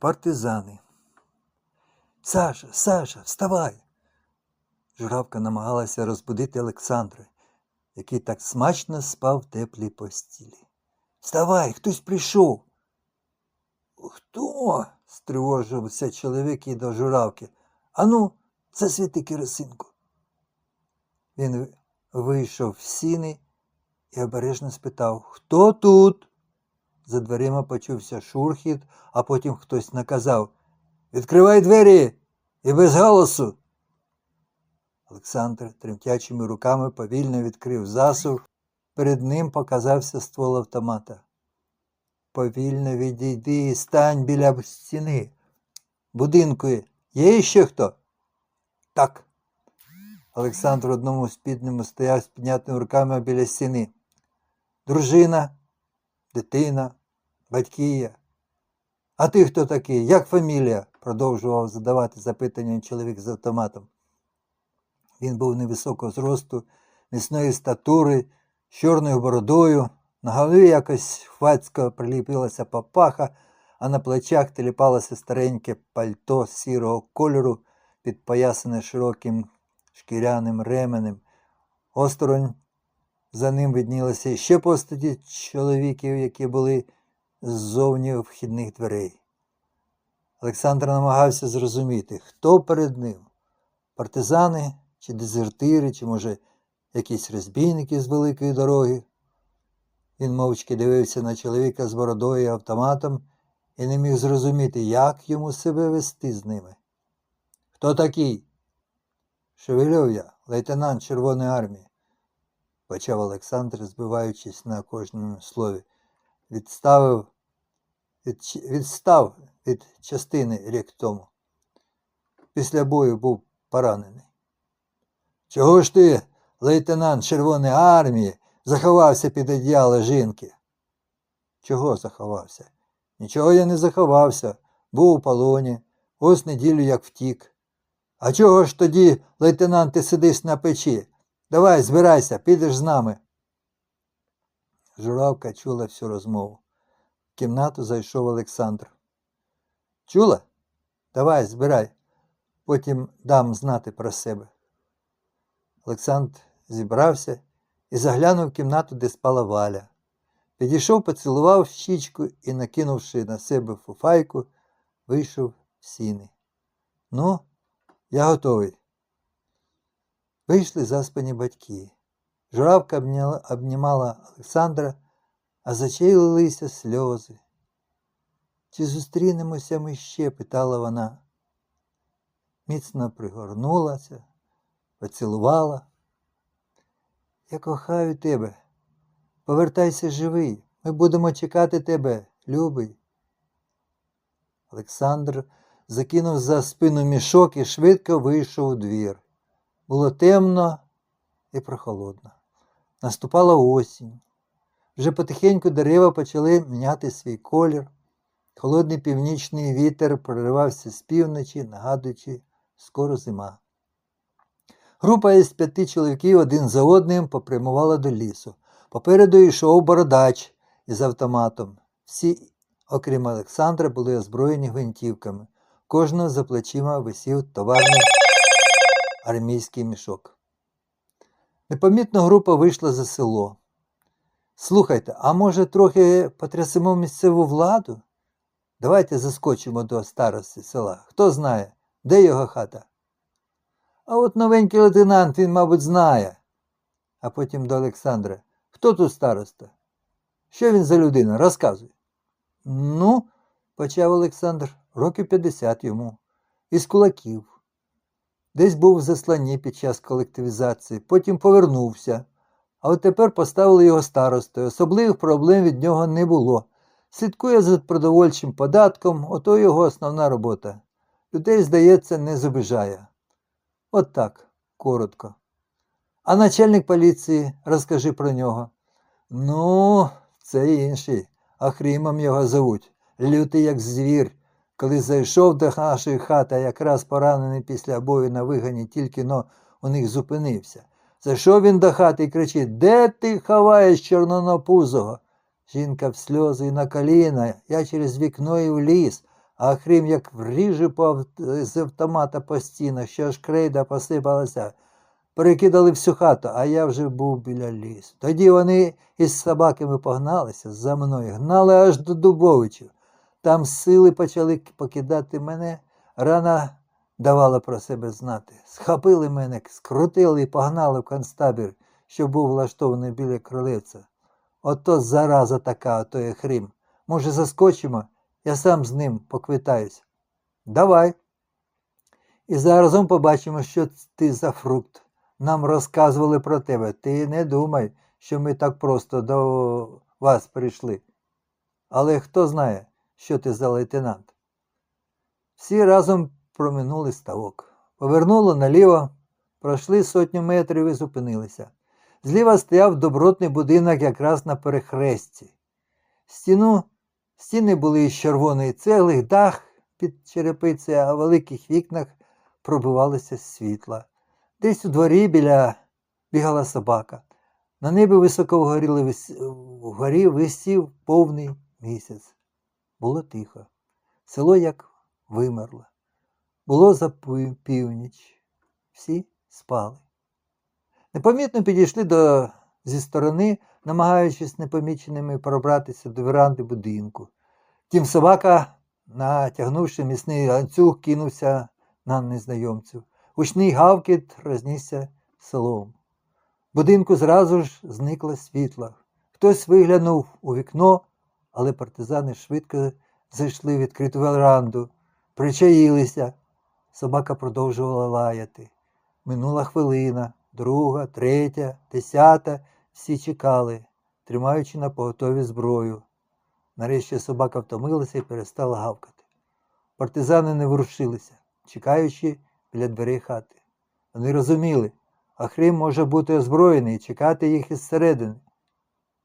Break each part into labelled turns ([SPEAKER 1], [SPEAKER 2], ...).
[SPEAKER 1] партизани. Саша, Саша, вставай. Журавка намагалася розбудити Олександра, який так смачно спав в теплій постілі. Вставай, хтось прийшов. Хто? стривожився чоловік і до журавки. Ану, засвіти керосинку. Він вийшов в сіни і обережно спитав Хто тут? За дверима почувся шурхіт, а потім хтось наказав Відкривай двері і без галасу. Олександр тремтячими руками повільно відкрив засув. Перед ним показався ствол автомата. Повільно відійди і стань біля стіни. Будинку є ще хто? Так. Олександр одному спідному стояв з піднятими руками біля стіни. Дружина, дитина, батьки. А ти хто такий? Як фамілія? продовжував задавати запитання чоловік з автоматом. Він був невисокого зросту, міцної статури, з чорною бородою, на голові якось хвацько приліпилася папаха, а на плечах теліпалося стареньке пальто сірого кольору, підпоясане широким шкіряним ременем. Осторонь за ним виднілися ще постаті чоловіків, які були ззовні вхідних дверей. Олександр намагався зрозуміти, хто перед ним партизани чи дезертири, чи, може, якісь розбійники з великої дороги. Він мовчки дивився на чоловіка з бородою і автоматом і не міг зрозуміти, як йому себе вести з ними. Хто такий? Шевельов я, лейтенант Червоної армії, почав Олександр, збиваючись на кожному слові. Відставив, від, відстав від частини рік тому. Після бою був поранений. Чого ж ти, лейтенант Червоної армії, заховався під одіяло жінки? Чого заховався? Нічого я не заховався, був у полоні, ось неділю як втік. А чого ж тоді, лейтенант, ти сидиш на печі? Давай, збирайся, підеш з нами. Журавка чула всю розмову. В кімнату зайшов Олександр. Чула? Давай, збирай, потім дам знати про себе. Олександр зібрався і заглянув в кімнату, де спала валя. Підійшов, поцілував щічку і, накинувши на себе фуфайку, вийшов в сіни. Ну, я готовий. Вийшли заспані батьки. Журавка обнімала Олександра, а з сльози. Чи зустрінемося ми ще? питала вона. Міцно пригорнулася, поцілувала. Я кохаю тебе. Повертайся живий. Ми будемо чекати тебе, любий. Олександр закинув за спину мішок і швидко вийшов у двір. Було темно і прохолодно. Наступала осінь. Вже потихеньку дерева почали міняти свій колір. Холодний північний вітер проривався з півночі, нагадуючи скоро зима. Група із п'яти чоловіків один за одним попрямувала до лісу. Попереду йшов бородач із автоматом. Всі, окрім Олександра, були озброєні гвинтівками. Кожного за плечима висів товарний армійський мішок. Непомітно група вийшла за село. Слухайте, а може, трохи потрясемо місцеву владу? Давайте заскочимо до старості села. Хто знає, де його хата? А от новенький лейтенант, він, мабуть, знає. А потім до Олександра. Хто тут староста? Що він за людина? Розказуй. Ну, почав Олександр, років 50 йому, із кулаків. Десь був в засланні під час колективізації, потім повернувся. А от тепер поставили його старостою. Особливих проблем від нього не було. Слідкує за продовольчим податком, ото його основна робота. Людей, здається, не зобижає. От так, коротко. А начальник поліції, розкажи про нього. Ну, це інший. Ахрімом його зовуть. Лютий, як звір. Коли зайшов до нашої хати, якраз поранений після бою на вигані, тільки но у них зупинився. Зайшов він до хати і кричить Де ти ховаєш чорнонопузого? Жінка в сльози і на коліна, я через вікно і в ліс, а Хрім як вріже з автомата по стінах, що аж крейда посипалася. Перекидали всю хату, а я вже був біля лісу. Тоді вони із собаками погналися за мною, гнали аж до Дубовичів. Там сили почали покидати мене, рана давала про себе знати. Схопили мене, скрутили і погнали в концтабір, що був влаштований біля кролевця. Ото зараза така, ото є хрім. Може, заскочимо, я сам з ним поквитаюсь. Давай. І заразом побачимо, що ти за фрукт. Нам розказували про тебе. Ти не думай, що ми так просто до вас прийшли. Але хто знає, що ти за лейтенант. Всі разом проминули ставок. Повернули наліво, пройшли сотню метрів і зупинилися. Зліва стояв добротний будинок якраз на перехресті. Стіну, стіни були із червоної цегли, дах під черепицею, а в великих вікнах пробивалося світла. Десь у дворі біля бігала собака. На небі високо вгорі висів повний місяць. Було тихо. Село як вимерло. Було за північ. Всі спали. Непомітно підійшли до, зі сторони, намагаючись непоміченими пробратися до веранди будинку. Втім, собака, натягнувши міцний ланцюг, кинувся на незнайомців. Гучний гавкіт рознісся селом. В будинку зразу ж зникло світло. Хтось виглянув у вікно, але партизани швидко зайшли в відкриту веранду, причаїлися. Собака продовжувала лаяти. Минула хвилина, друга, третя, десята. Всі чекали, тримаючи на поготові зброю. Нарешті собака втомилася і перестала гавкати. Партизани не ворушилися, чекаючи біля дверей хати. Вони розуміли, Ахрим може бути озброєний і чекати їх із середини.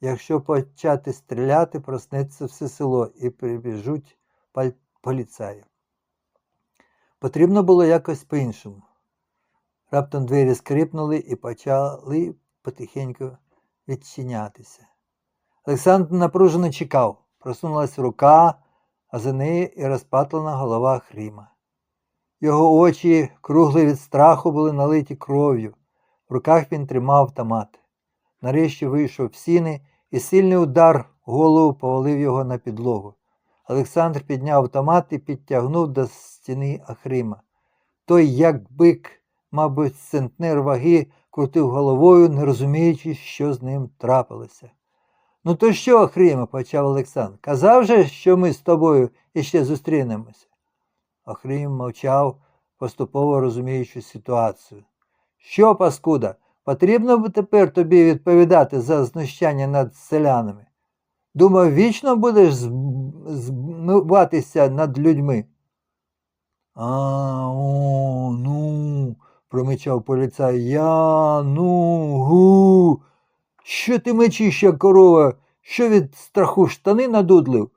[SPEAKER 1] Якщо почати стріляти, проснеться все село і прибіжуть поліцаї. Потрібно було якось по-іншому. Раптом двері скрипнули і почали потихеньку відчинятися. Олександр напружено чекав, просунулась рука, а за нею і розпатлена голова Хріма. Його очі, круглі від страху, були налиті кров'ю. В руках він тримав автомат. Нарешті вийшов в сіни, і сильний удар голову повалив його на підлогу. Олександр підняв автомат і підтягнув до стіни Ахрима. Той, як бик, мабуть, центнер ваги, крутив головою, не розуміючи, що з ним трапилося. Ну, то що, Ахриме, почав Олександр, казав же, що ми з тобою іще зустрінемося. Ахрим мовчав, поступово розуміючи ситуацію. Що, паскуда, потрібно б тепер тобі відповідати за знущання над селянами? Думав, вічно будеш змиватися над людьми. А, о, ну, промичав поліцай. Я, ну, гу. Що ти мечиш, як корова? Що від страху штани надудлив?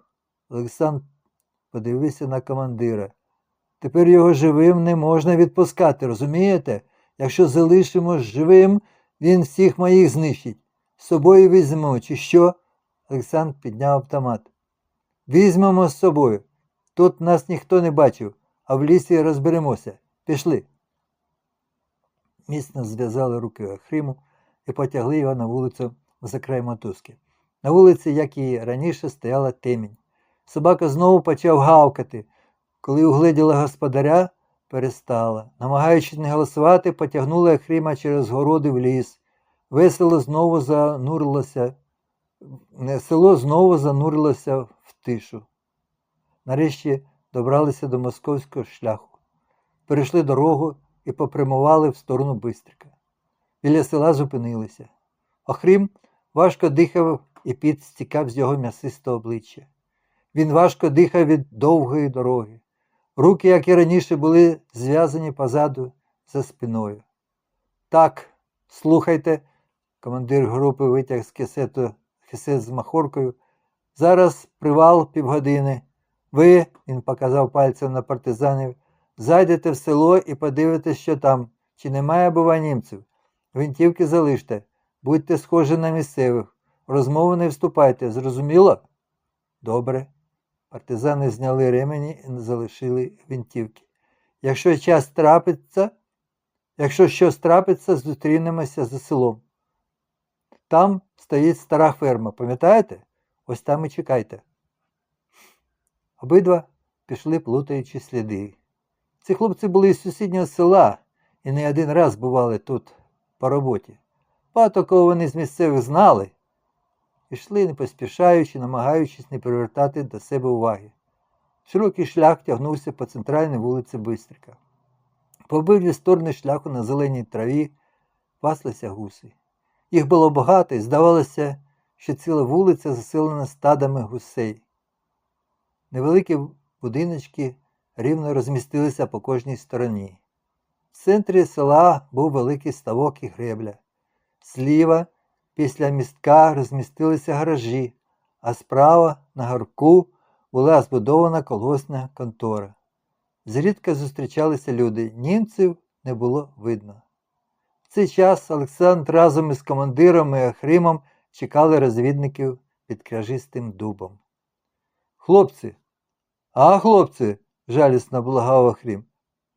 [SPEAKER 1] Олександр подивився на командира. Тепер його живим не можна відпускати, розумієте? Якщо залишимо живим, він всіх моїх знищить. З собою візьмемо, чи що? Олександр підняв автомат. Візьмемо з собою. Тут нас ніхто не бачив, а в лісі розберемося. Пішли. Міцно зв'язали руки Охриму і потягли його на вулицю за край мотузки. На вулиці, як і раніше, стояла темінь. Собака знову почав гавкати. Коли угледіла господаря, перестала. Намагаючись не голосувати, потягнула Охрима через городи в ліс. Весело знову занурилося, село знову занурилося в тишу. Нарешті добралися до московського шляху. Перейшли дорогу і попрямували в сторону Бистрика. Біля села зупинилися. Охрім важко дихав і піт стікав з його м'ясистого обличчя. Він важко дихав від довгої дороги. Руки, як і раніше, були зв'язані позаду за спиною. Так, слухайте, командир групи витяг з кисету кисет з махоркою. Зараз привал півгодини. Ви, він показав пальцем на партизанів, зайдете в село і подивитесь, що там, чи немає, бува, німців. Гвинтівки залиште, будьте схожі на місцевих. Розмову не вступайте, зрозуміло? Добре. Партизани зняли ремені і залишили гвинтівки. Якщо час трапиться, якщо щось трапиться, зустрінемося за селом. Там стоїть стара ферма, пам'ятаєте? Ось там і чекайте. Обидва пішли, плутаючи сліди. Ці хлопці були із сусіднього села і не один раз бували тут по роботі. Багато кого вони з місцевих знали, йшли не поспішаючи, намагаючись не привертати до себе уваги. Широкий шлях тягнувся по центральній вулиці Бистрика. По обидві сторони шляху на зеленій траві паслися гуси. Їх було багато і здавалося, що ціла вулиця заселена стадами гусей. Невеликі будиночки рівно розмістилися по кожній стороні. В центрі села був великий ставок і гребля. Зліва, після містка, розмістилися гаражі, а справа на гарку була збудована колгосна контора. Зрідка зустрічалися люди, німців не було видно. В цей час Олександр разом із командиром і Ахримом чекали розвідників під кряжистим дубом. Хлопці, а хлопці, жалісно благав Ахрім,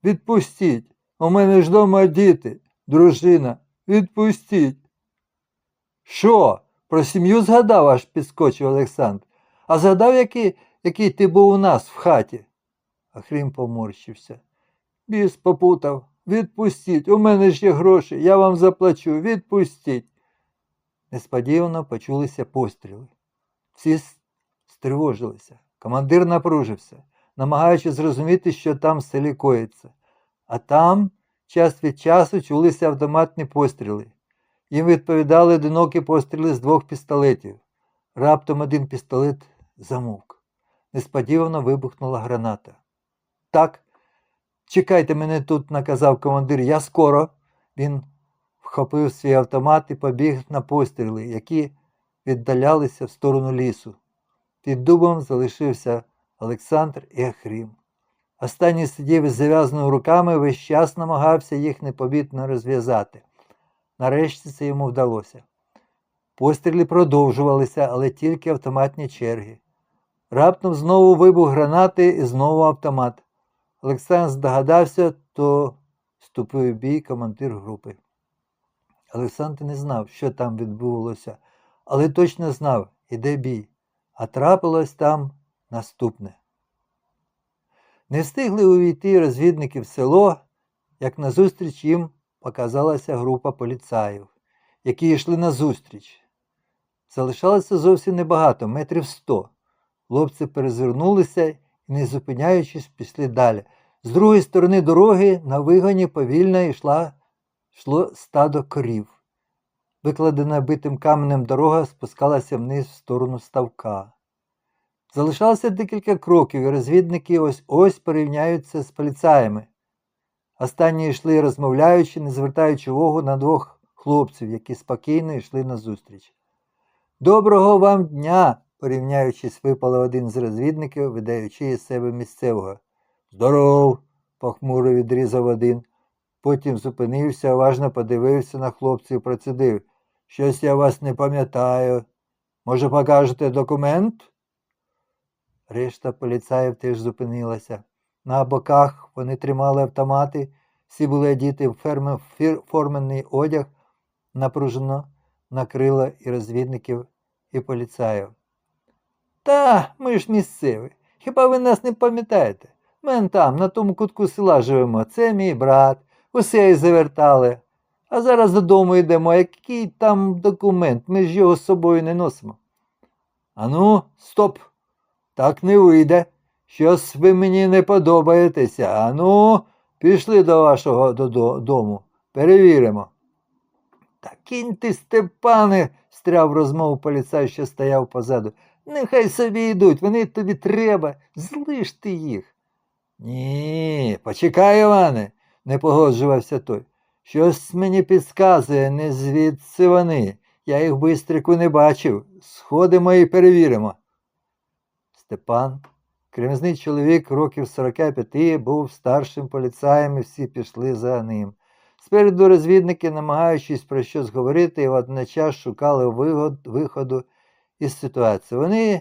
[SPEAKER 1] відпустіть, у мене ж дома діти, дружина, відпустіть. Що? Про сім'ю згадав, аж підскочив Олександр. А згадав, який, який ти був у нас в хаті? Ахрім поморщився. Біс попутав. Відпустіть, у мене є гроші, я вам заплачу, відпустіть. Несподівано почулися постріли. Всі стривожилися. Командир напружився, намагаючись зрозуміти, що там в селі коїться. А там час від часу чулися автоматні постріли. Їм відповідали одинокі постріли з двох пістолетів. Раптом один пістолет замовк. Несподівано вибухнула граната. Так, чекайте мене тут, наказав командир, я скоро. Він вхопив свій автомат і побіг на постріли, які віддалялися в сторону лісу. Під дубом залишився Олександр і Ахрім. Останній сидів із зав'язаними руками, весь час намагався їх непомітно розв'язати. Нарешті це йому вдалося. Постріли продовжувалися, але тільки автоматні черги. Раптом знову вибух гранати і знову автомат. Олександр здогадався, то вступив в бій командир групи. Олександр не знав, що там відбувалося, але точно знав, іде бій, а трапилось там наступне. Не встигли увійти розвідники в село, як назустріч їм показалася група поліцаїв, які йшли назустріч. Залишалося зовсім небагато, метрів сто. Хлопці перезирнулися і, не зупиняючись, пішли далі. З другої сторони дороги на вигоні повільно йшла, йшло стадо корів. Викладена битим каменем дорога спускалася вниз в сторону ставка. Залишалося декілька кроків, і розвідники ось ось порівняються з поліцаями. Останні йшли розмовляючи, не звертаючи увагу на двох хлопців, які спокійно йшли назустріч. Доброго вам дня! порівняючись, випало один з розвідників, видаючи із себе місцевого. Здоров! похмуро відрізав один. Потім зупинився, уважно подивився на хлопців і процідив. Щось я вас не пам'ятаю. Може, покажете документ? Решта поліцаїв теж зупинилася. На боках вони тримали автомати, всі були одіти в ферме- фір- форменний одяг, напружено накрило і розвідників, і поліцаїв. Та, ми ж місцеві. Хіба ви нас не пам'ятаєте? Ми там, на тому кутку села живемо. Це мій брат. Усе й завертали. А зараз додому йдемо. Який там документ? Ми ж його з собою не носимо. Ану, стоп. Так не вийде. Щось ви мені не подобаєтеся. Ану, пішли до вашого додо- дому. Перевіримо. Та кінь ти, Степане, встряв розмову поліцай, що стояв позаду. Нехай собі йдуть, вони тобі треба. Злиш ти їх. Ні, почекай, Іване, не погоджувався той. Щось мені підказує, не звідси вони. Я їх бистрику не бачив. Сходимо і перевіримо. Степан, кремезний чоловік років 45, був старшим поліцаєм і всі пішли за ним. Спереду розвідники, намагаючись про щось говорити, і водночас шукали вигод, виходу із ситуації. Вони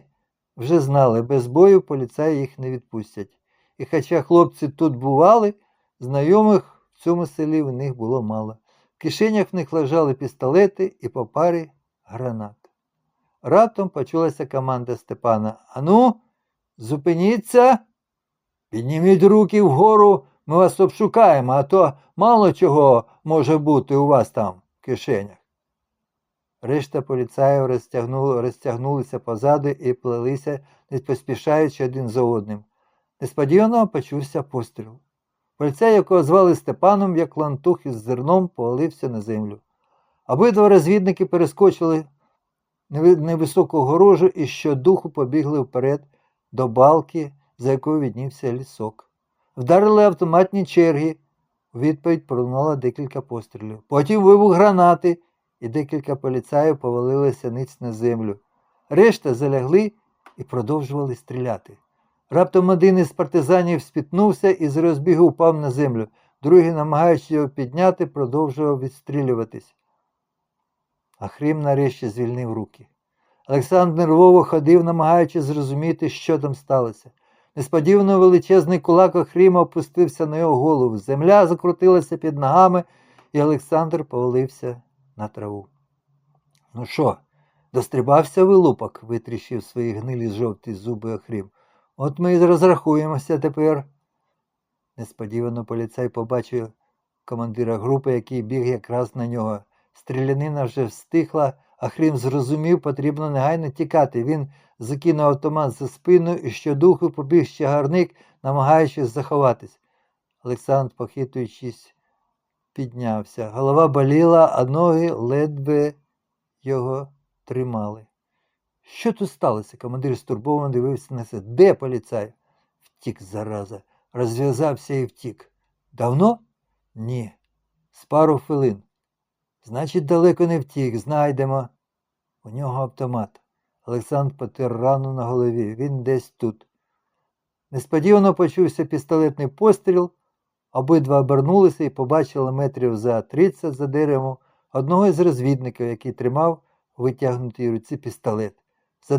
[SPEAKER 1] вже знали, без бою поліцаї їх не відпустять. І хоча хлопці тут бували, знайомих в цьому селі в них було мало. В кишенях в них лежали пістолети і по парі гранат. Раптом почулася команда Степана. Ану, зупиніться, підніміть руки вгору, ми вас обшукаємо, а то мало чого може бути у вас там в кишенях. Решта поліцаїв розтягнули, розтягнулися позаду і плелися, не поспішаючи один за одним. Несподівано почувся постріл. Поліцай, якого звали Степаном, як лантух із зерном, повалився на землю. Обидва розвідники перескочили неви- невисоку горожу і щодуху побігли вперед до балки, за якою віднівся лісок. Вдарили автоматні черги. У відповідь пролунало декілька пострілів. Потім вибух гранати, і декілька поліцаїв повалилися ниць на землю. Решта залягли і продовжували стріляти. Раптом один із партизанів спітнувся і з розбігу впав на землю. Другий, намагаючись його підняти, продовжував відстрілюватись. А Хрім нарешті звільнив руки. Олександр нервово ходив, намагаючись зрозуміти, що там сталося. Несподівано величезний кулак Охріма опустився на його голову. Земля закрутилася під ногами, і Олександр повалився на траву. Ну що, дострибався вилупок, витріщив свої гнилі жовті зуби Охрім. От ми і розрахуємося тепер. Несподівано поліцай побачив командира групи, який біг якраз на нього. Стрілянина вже встихла, а Хрім зрозумів, потрібно негайно тікати. Він закинув автомат за спину і щодуху побіг ще гарник, намагаючись заховатись. Олександр, похитуючись, піднявся. Голова боліла, а ноги ледве його тримали. Що тут сталося? Командир стурбовано дивився на це. Де поліцай? Втік, зараза. Розв'язався і втік. Давно? Ні. З пару хвилин. Значить, далеко не втік, знайдемо. У нього автомат. Олександр потер рану на голові. Він десь тут. Несподівано почувся пістолетний постріл. Обидва обернулися і побачили метрів за 30 за деревом одного із розвідників, який тримав витягнутій руці пістолет. За